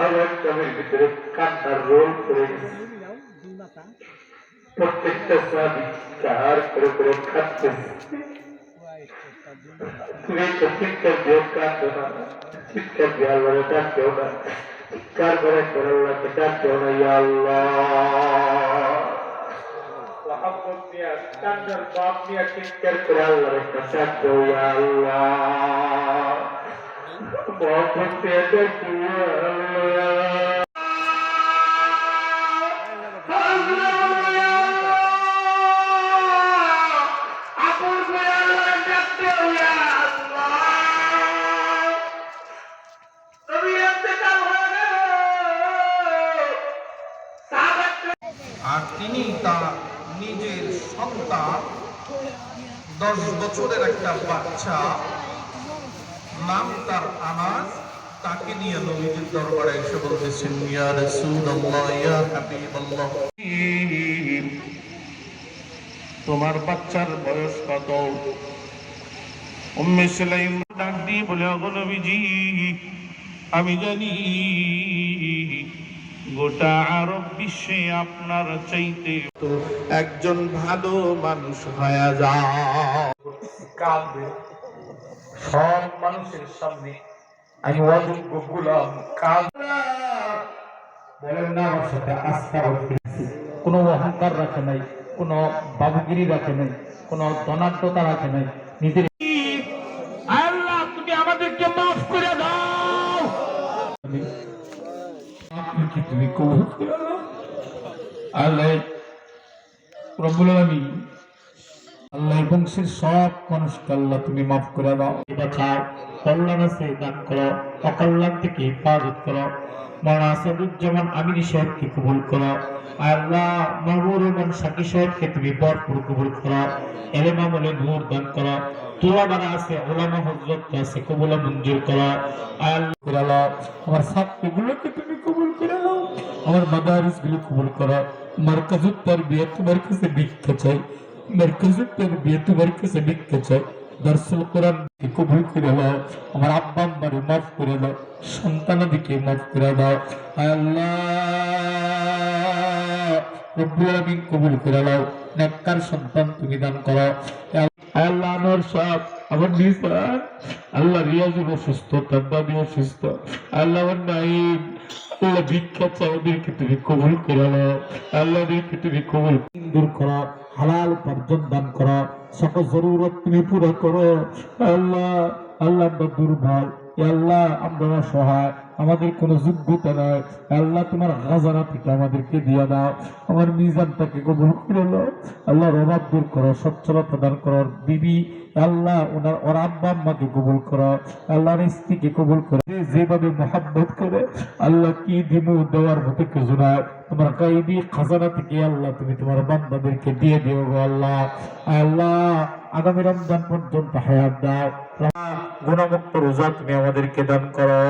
আমার জমির ভিতরে কান্নার রোল পড়ে গেছে প্রত্যেকটা স্বামী চার করে করে খাচ্ছে তুমি তো চিৎকার দিয়ে কাঁদো না চিৎকার দিয়ে আল্লাহরে ডাকতেও না চিৎকার করে করে আল্লাহকে ডাকতেও না ইয়া আল্লাহ মোহাম্মদ মিয়া কান্নার বাপ মিয়া চিৎকার করে আল্লাহর কাছে ডাকতেও ইয়া আল্লাহ আর তিনি তার নিজের সন্তান দশ বছরের একটা বাচ্চা নাম তার আনাস তাকে নিয়ে নবীজির দরবারে এসে বলতেছেন, ইয়া রাসূলুল্লাহ, ইয়া হাবিবাল্লাহ। তোমার বাচ্চার বয়স কত? উম্মে সুলাইম ডাক দিয়ে বলে নবীজি, আমি জানি গোটা আরব বিশ্বে আপনার চাইতে একজন ভালো মানুষ হয়ে যাও। কাঁদবে সব মানুষের সামনে আমি অযোগ্য গুলাম কাঁদ বলেন না আমার সাথে আস্থা কোনো অহংকার রাখে নাই কোনো বাবুগিরি রাখে নাই কোনো ধনাঢ্যতা রাখে নাই নিজের আল্লাহ তুমি আমাদেরকে মাফ করে দাও কি তুমি কবুল করে? আল্লাহ রব্বুল আলামিন আল্লাহ বংশের সব মানুষকে আল্লাহ তুমি মাফ করে দাও। এটা চাও কল্যাণ আছে দান করো, অকল্যাণ থেকে হেফাজত করো। মৌলানা আসাদুজ্জামান আমির সাহেবকে কবুল করো। আল্লাহ মাহবুর রহমান সাকি সাহেবকে তুমি কবুল করো। এলেম আমলে নূর দান করো। আছে, ওলামা হজরত আছে মঞ্জুর করো। আল্লাহ আমার ছাত্রগুলোকে তুমি কবুল করে আমার মাদারিসগুলো কবুল করো। মার্কাজুত তার বিয়ে তোমার কাছে ভিক্ষা চাই। মার্কাজুত তার বিয়েতে তোমার কাছে ভিক্ষা চাই দর্শন কোরআন কবুল করে দাও আমার আব্বা আম্মারে মাফ করে দাও সন্তানাদিকে মাফ করে দাও আল্লাহ রব্বুল আলামিন কবুল করে দাও নেককার সন্তান তুমি দান করো আল্লাহ আনোয়ার সাহেব আমার নিসার আল্লাহ রিয়াজুল অসুস্থ তাব্বানি অসুস্থ আল্লাহ আমার নাইম, আল্লাহ চাও ওদেরকে তুমি কবুল করে নাও। আল্লাহ ওদেরকে তুমি কবুল দূর করা, হালাল উপার্জন দান করা, সকল জরুরত তুমি পুরো করো। আল্লাহ আল্লাহ আমরা দুর্বল। আল্লাহ, আমরা অসহায়। আমাদের কোনো যোগ্যতা নাই। আল্লাহ তোমার খাজানা থেকে আমাদেরকে দিয়ে দাও। আমার মিজানটাকে কবুল করে নাও। আল্লাহর অভাব দূর করো, সচ্ছলতা দান করো। বিবি, আল্লাহ ওনার ওর আব্বা আম্মাকে কবুল করো। আল্লাহর স্ত্রীকে কবুল করে। যেভাবে মোহাব্বত করে, আল্লাহ কি দিব দেওয়ার মতো কিছু নাই। তোমার গাইবি খাজানা থেকে আল্লাহ তুমি তোমার বান্দাদেরকে দিয়ে দিও গো আল্লাহ। আল্লাহ, আগামী রমজান পর্যন্ত হায়াত দাও। গুণমুক্ত রোজা তুমি আমাদেরকে দান করো।